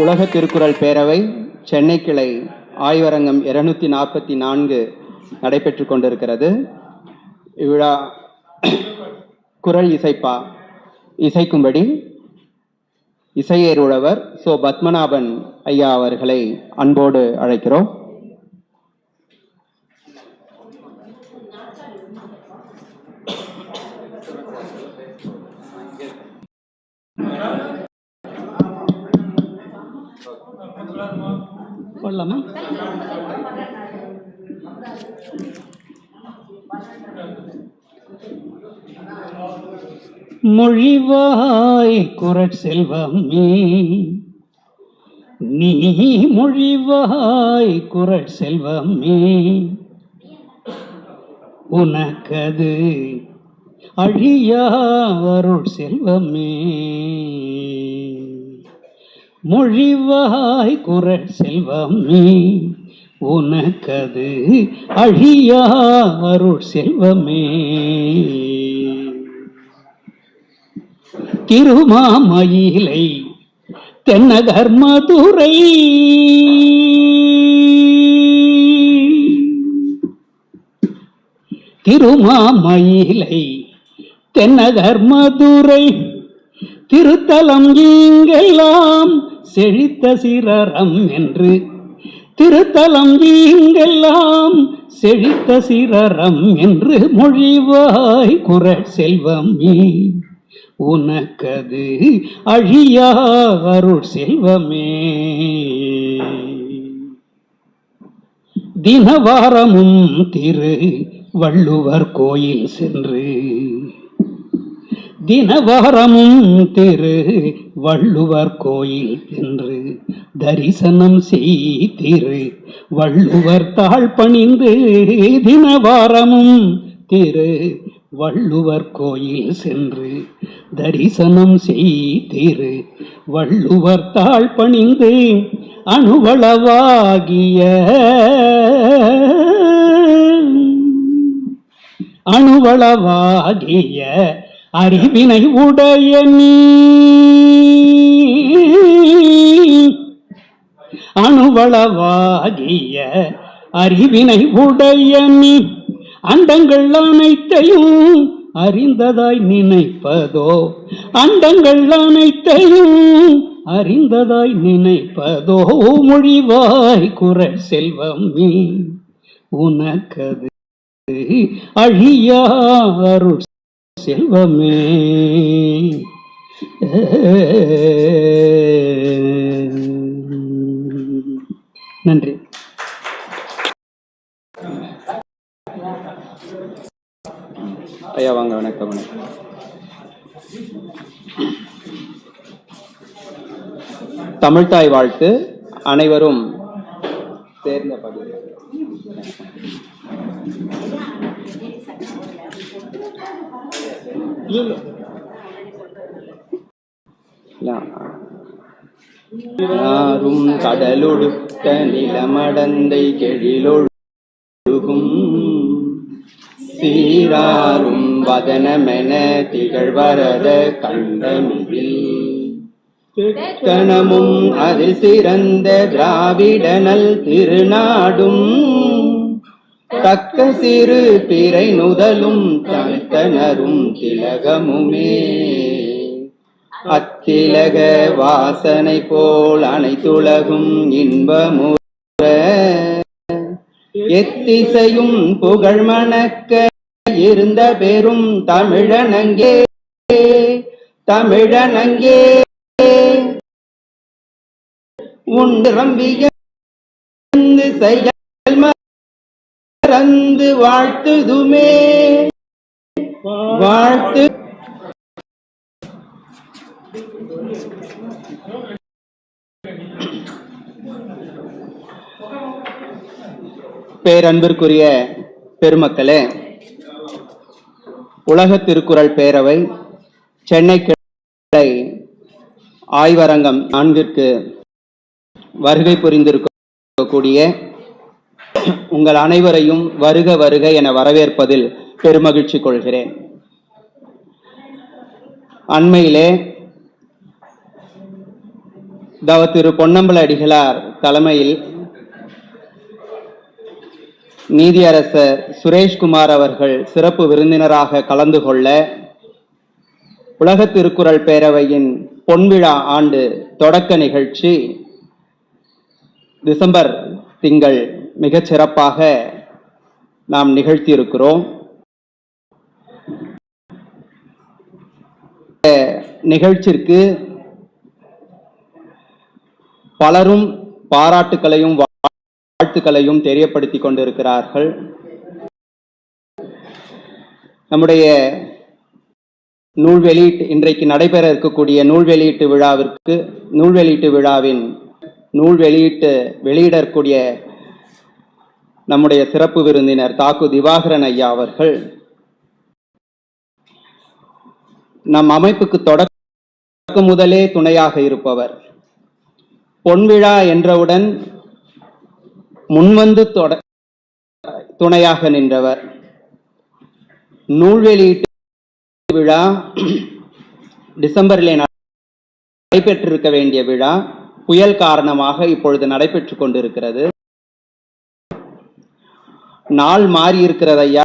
உலக திருக்குறள் பேரவை சென்னை கிளை ஆய்வரங்கம் இருநூத்தி நாற்பத்தி நான்கு நடைபெற்று கொண்டிருக்கிறது. இவ்விழா குரல் இசைப்பா இசைக்கும்படி இசையேருழவர் சோ பத்மநாபன் ஐயா அவர்களை அன்போடு அழைக்கிறோம். கொள்ளமா மொழிவாய் குரட் செல்வமே நீ மொழிவாய் குரட் செல்வமே. உனக்கது அழியா வருள் செல்வமே. மொழிவாய் குரல் செல்வமே உனக்கது அழியா அருள் செல்வமே. திருமாமயிலை தென்னகர் மதுரை. திருமாமயிலை தென்னகர் மதுரை. திருத்தலம் இங்கெல்லாம் செழித்த சிரரம் என்று. திருத்தலம் இங்கெல்லாம் செழித்த சிரரம் என்று மொழிவாய் குரல் செல்வமே. உனக்கது அழியா அருள் செல்வமே. தினவாரமும் திரு வள்ளுவர் கோயில் சென்று தினவாரமும் திரு வள்ளுவர் கோயில் சென்று தரிசனம் செய்திரு. வள்ளுவர் தாழ் பணிந்து தினவாரமும் திரு வள்ளுவர் கோயில் சென்று தரிசனம் செய்திரு. வள்ளுவர் தாழ் பணிந்து அணுவளவாகிய அணுவளவாகிய அறிவினை உடைய நீ அணுவளவாகிய அறிவினை உடைய நீ அண்டங்கள் அனைத்தையும் அறிந்ததாய் நினைப்பதோ? அண்டங்கள் அனைத்தையும் அறிந்ததாய் நினைப்பதோ? மொழிவாய் குரல் நீ. உனக்கது அழியா செல்வமே. நன்றி. ஐயா வாங்க வணக்கம் வணக்கம். தமிழ்தாய் வாழ்த்து அனைவரும் சேர்ந்த பதிவு யாரும் கடலொடுத்த நிலமடந்தை கெழிலொழுகும். சீராரும் வதனமென திகழ்வரத கண்டமிழில். கணமும் அது சிறந்த திராவிடனல் திருநாடும். தக்க சிறு பிறை நுதலும் தனித்தனரும் திலகமுமே. அத்திலக வாசனை போல் அனைத்துலகும் இன்பமுற. எத்திசையும் புகழ் மணக்க இருந்த பெரும் தமிழனங்கே. தமிழனங்கே. உண்டு ரம்பிய செயல் மறந்து வாழ்த்துதுமே. வாழ்த்து. பேரன்பிற்குரிய பெருமக்களே உலக திருக்குறள் பேரவை சென்னை கிளை ஆய்வரங்கம் நான்கிற்கு வருகை புரிந்திருக்கக்கூடிய உங்கள் அனைவரையும் வருக வருக என வரவேற்பதில் பெருமகிழ்ச்சி கொள்கிறேன். அண்மையிலே தவ திரு பொன்னம்பல அடிகளார் தலைமையில் நீதியரசர் சுரேஷ்குமார் அவர்கள் சிறப்பு விருந்தினராக கலந்து கொள்ள உலக திருக்குறள் பேரவையின் பொன்விழா ஆண்டு தொடக்க நிகழ்ச்சி டிசம்பர் திங்கள் மிகச் சிறப்பாக நாம் நிகழ்த்தியிருக்கிறோம். இந்த நிகழ்ச்சிற்கு பலரும் பாராட்டுக்களையும் வாழ்த்துக்களையும் தெரியப்படுத்திக் கொண்டிருக்கிறார்கள். நம்முடைய நூல் வெளியீட்டு இன்றைக்கு நடைபெற இருக்கக்கூடிய நூல் வெளியீட்டு விழாவிற்கு நூல் வெளியீட்டு விழாவின் நூல் வெளியீட்டு வெளியிடக்கூடிய நம்முடைய சிறப்பு விருந்தினர் தாக்கு திவாகரன் ஐயா அவர்கள் நம் அமைப்புக்கு தொடக்க முதலே துணையாக இருப்பவர். பொன்விழா என்றவுடன் முன்வந்து தொட துணையாக நின்றவர். நூல் வெளியீட்டு விழா டிசம்பரிலே நடைபெற்றிருக்க வேண்டிய விழா. புயல் காரணமாக இப்பொழுது நடைபெற்றுக் கொண்டிருக்கிறது. நாள் மாறி இருக்கிறது ஐயா